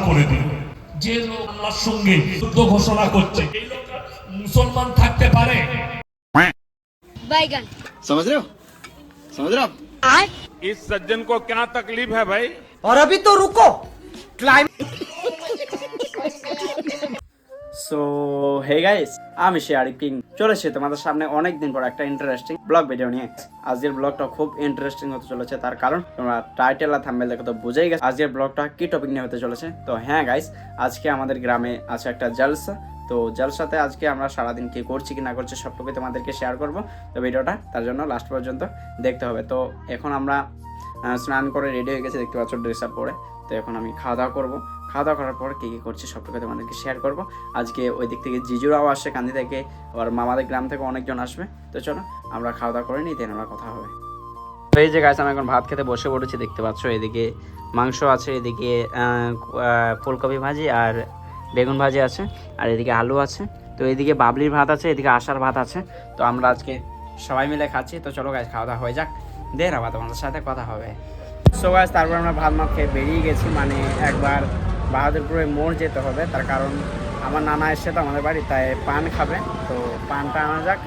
করে দিল যে লোক আল্লাহর সঙ্গে যুদ্ধ ঘোষণা করছে এই লোক আর মুসলমান থাকতে পারে बैगन समझ रहे हो समझ रहे हो आप आज इस सज्जन को क्या तकलीफ है भाई और अभी तो रुको क्लाइम সো হে গাইস আমি শেয়ারি কিং। চলে এসেছি তোমাদের সামনে অনেক দিন পর একটা ইন্টারেস্টিং ব্লগ ভিডিও নিয়ে। আজকের ব্লগটা খুব ইন্টারেস্টিং হতে চলেছে, তার কারণ তোমরা টাইটেল আর থাম্বেল দেখে তো বুঝেই গেছো। আজকের ব্লগটা কি টপিক নিয়ে হতে চলেছে? তো হ্যাঁ গাইস আজকে আমাদের গ্রামে আছে একটা জলসা তো জলসাতে আজকে আমরা সারাদিন কি করছি, কি না করছি সবটুকুই তোমাদেরকে শেয়ার করব। তো ভিডিওটা তার জন্য লাস্ট পর্যন্ত দেখতে হবে। তো এখন আমরা স্নান করে রেডি হয়ে গেছি, দেখতে পাচ্ছ ড্রেস আপ পরে। তো এখন আমি খাওয়া দাওয়া করব। খাওয়া দাওয়া করার পর কী কী করছি সবটুকু তোমাদেরকে শেয়ার করব। আজকে ওই দিক থেকে জিজুরাও আসছে, কান্দি থেকে, আবার মামাদের গ্রাম থেকে অনেকজন আসবে। তো চলো, আমরা খাওয়া দাওয়া করে নিই দেন আমরা কথা হবে। তো এই যে গাছ আমি এখন ভাত খেতে বসে পড়েছি, দেখতে পাচ্ছ এদিকে মাংস আছে, এদিকে ফুলকপি ভাজি আর বেগুন ভাজি আছে, আর এদিকে আলু আছে। তো এদিকে বাবলির ভাত আছে, এদিকে আশার ভাত আছে। তো আমরা আজকে সবাই মিলে খাচ্ছি। তো চলো গাছ খাওয়া দাওয়া হয়ে যাক। দেন আবার তোমাদের সাথে কথা হবে। সো গাছ তারপর আমরা ভাত মাত খেয়ে বেরিয়ে গেছি মানে একবার বাহাদুরপুরে মোড় যেতে হবে। তার কারণ আমার নানা এসছে তো আমাদের বাড়ি, তাই পান খাবে। তো পানটা আনা যাক,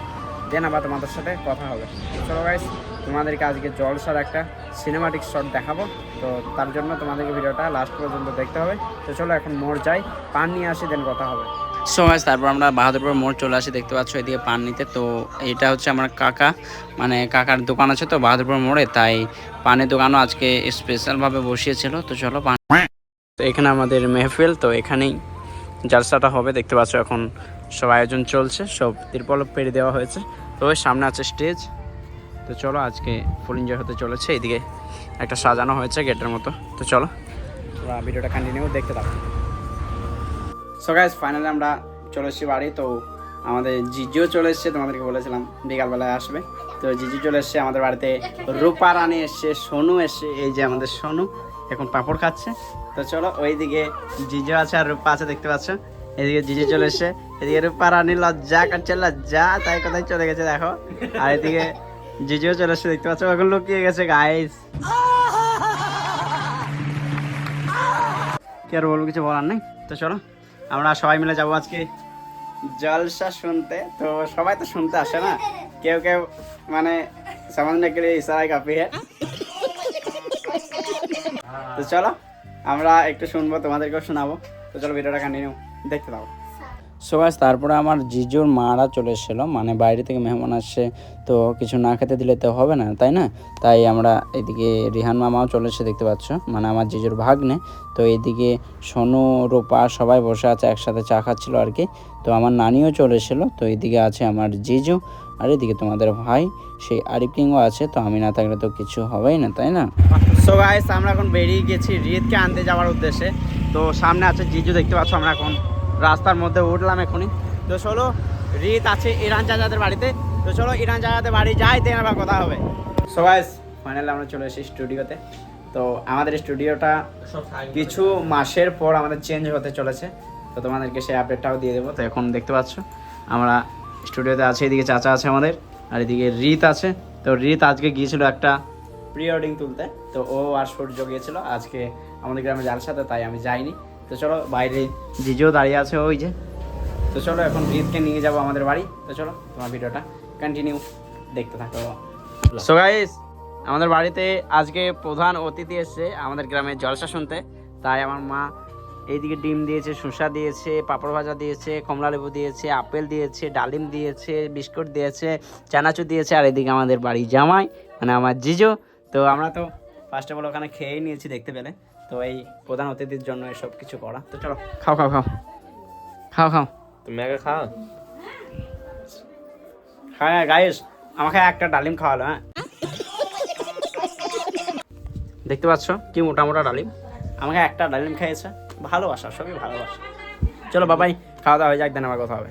দেন আবার তোমাদের সাথে কথা হবে। চলো গাইস তোমাদেরকে আজকে জলসার একটা সিনেমাটিক শট দেখাবো। তো তার জন্য তোমাদেরকে ভিডিওটা লাস্ট পর্যন্ত দেখতে হবে। তো চলো এখন মোড় যাই, পান নিয়ে আসি, দেন কথা হবে। সো তারপর আমরা বাহাদুরপুর মোড় চলে আসি, দেখতে পাচ্ছ এদিকে পান নিতে। তো এটা হচ্ছে আমার কাকা মানে কাকার দোকান আছে তো বাহাদুরপুর মোড়ে, তাই পানের দোকানও আজকে স্পেশালভাবে বসিয়েছিল। তো চলো পান তো এখানে আমাদের মেহফিল, তো এখানেই জালসাটা হবে, দেখতে পাচ্ছ এখন সব আয়োজন চলছে, সব তিরপল পেরে দেওয়া হয়েছে। তো সামনে আছে স্টেজ। তো চলো আজকে ফুল এনজয় হতে চলেছে, এদিকে একটা সাজানো হয়েছে গেটের মতো। তো চলো ভিডিওটা কন্টিনিউ দেখতে থাকো। সো গাইজ ফাইনালি আমরা চলে এসেছি বাড়ি। তো আমাদের জিজিও চলে এসছে, তোমাদেরকে বলেছিলাম বিকালবেলায় আসবে। তো জিজি চলে এসছে, আমাদের বাড়িতে রূপা, রানী এসছে, সোনু এসছে, এই যে আমাদের সোনু এখন পাপড় খাচ্ছে। তো চলো ওইদিকে জিজু আছে আর রূপা আছে, দেখতে পাচ্ছ? এদিকে জিজু চলে এসছে, এদিকে রূপা, রানী লজ্জা কাটছে লজ্জা, তাই কোথায় চলে গেছে দেখো। আর এদিকে জিজুও চলে এসছে, দেখতে পাচ্ছ? এখন লুকিয়ে গেছে গাইস কি আর বলব, কিছু বলার নেই? তো চলো। আমরা সবাই মিলে যাব আজকে। জলসা শুনতে, তো সবাই তো শুনতে আসে না? কেউ কেউ মানে সামান্য কেড়ে ইশারায় কাঁপিয়ে। তো চলো, আমরা একটু শুনব, তোমাদেরকেও শোনাবো। তো চলো, ভিডিওটা কান্ডিনিউ দেখতে দাও সো গাছ তারপরে আমার জিজুর মারা চলে এসেছিল। মানে বাইরে থেকে মেহমান আসছে, তো কিছু না খেতে দিলে তো হবে না, তাই না? তাই আমরা এদিকে রিহান মামাও চলে এসে দেখতে পাচ্ছ। মানে আমার জিজুর ভাগ্নে। তো এদিকে সোনু, রূপা সবাই বসে আছে, একসাথে চা খাচ্ছিল আর কি। তো আমার নানিও চলে এসেছিল, তো এদিকে আছে আমার জিজু। আর এদিকে তোমাদের ভাই, সেই আরিফ কিংও আছে, তো আমি না থাকলে তো কিছু হবেই না, তাই না? সো গাইস আমরা এখন বেরিয়ে গেছি রিদকে আনতে যাওয়ার উদ্দেশ্যে। তো সামনে আছে জিজু, দেখতে পাচ্ছ আমরা এখন রাস্তার মধ্যে উঠলাম এখনই। তো চলো, রিত আছে ইরান চাচাদের বাড়িতে। তো চলো, ইরান চাচাদের বাড়ি যাই দেন আবার কথা হবে। সো গাইস ফাইনালি আমরা চলে এসেছি স্টুডিওতে তো আমাদের স্টুডিওটা কিছু মাসের পর আমাদের চেঞ্জ হতে চলেছে। তো তোমাদেরকে সেই আপডেটটাও দিয়ে দেবো। তো এখন দেখতে পাচ্ছ, আমরা স্টুডিওতে আছে, এদিকে চাচা আছে আমাদের, আর এদিকে রিত আছে। তো রিত আজকে গিয়েছিল একটা প্রি ওয়েডিং তুলতে। তো ও আর সূর্য গিয়েছিল। আজকে আমাদের গ্রামে যার সাথে, তাই আমি যাইনি। তো চলো, বাইরে জিজুও দাঁড়িয়ে আছে ওই যে। তো চলো, এখন রিতকে নিয়ে যাব আমাদের বাড়ি। তো চলো, তোমার ভিডিওটা কন্টিনিউ দেখতে থাকো। সো গাইস আমাদের বাড়িতে আজকে প্রধান অতিথি এসছে আমাদের গ্রামে জলসা শুনতে। তাই আমার মা এইদিকে ডিম দিয়েছে, শসা দিয়েছে, পাঁপড় ভাজা দিয়েছে, কমলা লেবু দিয়েছে, আপেল দিয়েছে, ডালিম দিয়েছে, বিস্কুট দিয়েছে, চানাচুর দিয়েছে, আর এদিকে আমাদের বাড়ি জামাই মানে আমার জিজো। তো আমরা তো ফার্স্ট অফ অল ওখানে খেয়েই নিয়েছি দেখতে পেলে। তো এই প্রধান অতিথির জন্য এসব কিছু করা। তো চলো খাও খাও খাও। খাও খাও। তুমি আগে খাও? হ্যাঁ গাইস আমাকে একটা ডালিম খাওয়ালো হ্যাঁ। দেখতে পাচ্ছ কি মোটা মোটা ডালিম? আমাকে একটা ডালিম খাইয়েছে। ভালোবাসা সবই ভালোবাসা। চলো বাবাই খাওয়া দাওয়া হয়ে যাক দেন আমার কথা হবে।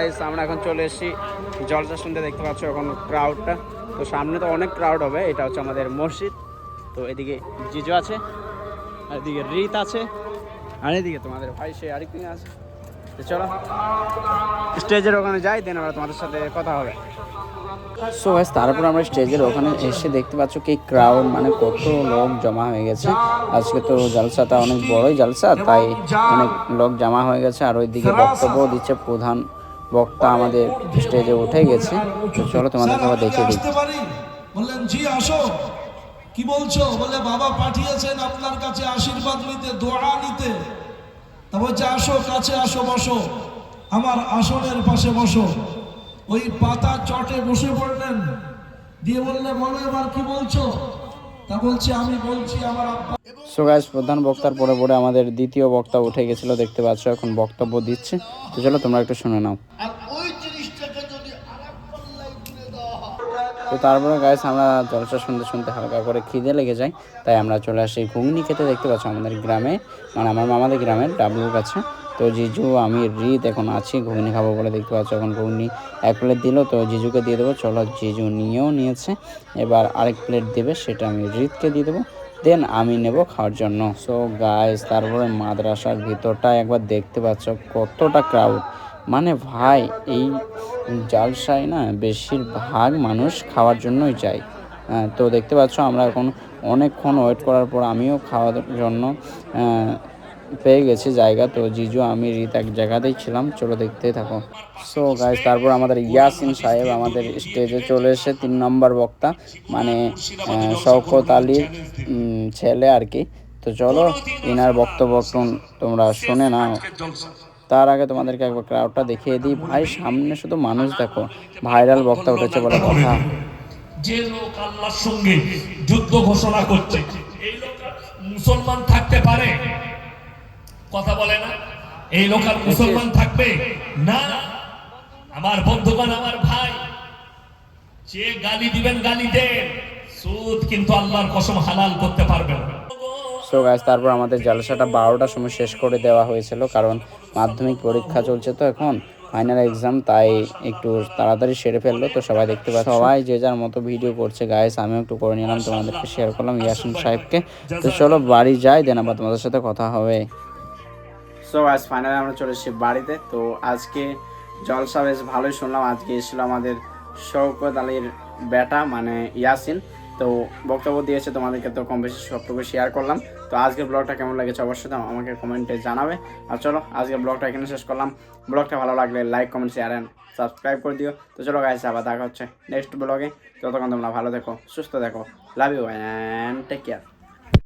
গাইস আমরা এখন চলে এসেছি জলসা শুনতে দেখতে পাচ্ছ এখন ক্রাউডটা তো সামনে তো অনেক ক্রাউড হবে, এটা হচ্ছে আমাদের মসজিদ। তো এদিকে জিজু আছে, আর এদিকে রিত আছে, আর এদিকে তোমাদের ভাই সে আরেকদিন আছে। তো চলো ওখানে যাই দেন তোমাদের সাথে কথা হবে। সো গাইস তারপর আমরা স্টেজের ওখানে এসে দেখতে পাচ্ছ কি ক্রাউড মানে কত লোক জমা হয়ে গেছে। আজকে তো জালসাটা অনেক বড়ই জালসা, তাই অনেক লোক জমা হয়ে গেছে, আর ওইদিকে বক্তব্য দিচ্ছে প্রধান বক্তা আমাদের স্টেজে উঠে গেছে। তো চলো তোমাদেরকে আবার দেখিয়ে দিই। বললেন, জি, আসো। কি বলছো? বলে, বাবা পাঠিয়েছেন আপনার কাছে আশীর্বাদ নিতে, দোয়া নিতে। তা বলছে, আসো, কাছে আসো, বসো। আমার আসনের পাশে বসো। ওই পাতা চটে বসে পড়লেন। দিয়ে বললে, বলো এবার কি বলছো? সো গাইস প্রধান বক্তার পরে পরে আমাদের দ্বিতীয় বক্তা উঠে গেছিল দেখতে পাচ্ছ এখন বক্তব্য দিচ্ছে। তো চলো তোমরা একটু শুনে নাও। তো তারপরে গাইস আমরা জলসা শুনতে শুনতে হালকা করে খিদে লেগে যায় তাই আমরা চলে আসি ঘুগনি খেতে। দেখতে পাচ্ছ আমাদের গ্রামে মানে আমার মামাদের গ্রামের ডাবলুর কাছে। তো জিজু আমি রিত এখন আছি ঘুগনি খাব বলে দেখতে পাচ্ছ এখন ঘুগনি এক প্লেট দিল তো জিজুকে দিয়ে দেবো চলো জিজু নিয়েও নিয়েছে। এবার আরেক প্লেট দেবে সেটা আমি রিতকে দিয়ে দেবো দেন আমি নেব খাওয়ার জন্য। সো গাইস তারপরে মাদ্রাসার ভিতরটা একবার দেখতে পাচ্ছ কতটা ক্রাউড মানে ভাই এই জালসায় না বেশিরভাগ মানুষ খাওয়ার জন্যই যায়। হ্যাঁ, তো দেখতে পাচ্ছ আমরা এখন অনেকক্ষণ ওয়েট করার পর আমিও খাওয়ার জন্য পেয়ে গেছি জায়গা। তো জিজু, আমি, রিত এক জায়গাতেই ছিলাম। চলো দেখতে থাকো। সো গাইজ তারপর আমাদের ইয়াসিন সাহেব আমাদের স্টেজে চলে এসে তিন নম্বর বক্তা মানে শওকত আলীর ছেলে আর কি। তো চলো, ইনার বক্তব্য তোমরা শুনে নাও। তার আগে তোমাদেরকে একবার ক্রাউডটা দেখিয়ে দিই। ভাই, সামনে শুধু মানুষ দেখো। ভাইরাল বক্তা উঠেছে বলে কথা। যে লোক আল্লাহর সঙ্গে যুদ্ধ ঘোষণা করছে, এই লোক মুসলমান কথা বলে না। এই লোক আর মুসলমান থাকবে? না। আমার বন্ধুগণ, আমার ভাই, যে গালি দিবেন গালি দেন। সুদ কিন্তু আল্লাহর কসম হালাল করতে পারবে না। সো গাইজ তারপর আমাদের জলসাটা বারোটার সময় শেষ করে দেওয়া হয়েছিল, কারণ মাধ্যমিক পরীক্ষা চলছে তো এখন। ফাইনাল এক্সাম তাই একটু তাড়াতাড়ি সেরে ফেলল, তো সবাই দেখতে পাচ্ছ। সবাই যে যার মতো ভিডিও করছে গাইস আমিও একটু করে নিলাম, তোমাদেরকে শেয়ার করলাম ইয়াসিন সাহেবকে। তো চলো বাড়ি যাই, দেন আবার তোমাদের সাথে কথা হবে। সো আজ ফাইনালি আমরা চলে এসেছি বাড়িতে, তো আজকে জলসা বেশ ভালোই শুনলাম। আজকে এসেছিল আমাদের শৌকত আলীর বেটা মানে ইয়াসিন। তো বক্তব্য দিয়েছে তোমাদেরকে তো কম বেশি সবটুকু শেয়ার করলাম। তো আজকের ব্লগটা কেমন লেগেছে অবশ্যই আমাকে কমেন্টে জানাবে। আর চলো, আজকের ব্লগটা এখানে শেষ করলাম। ব্লগটা ভালো লাগলে like comment share and subscribe করে দিও। তো চলো গাইছে আবার দেখা হচ্ছে নেক্সট ব্লগে ততক্ষণ তোমরা ভালো দেখো সুস্থ দেখো love you and take care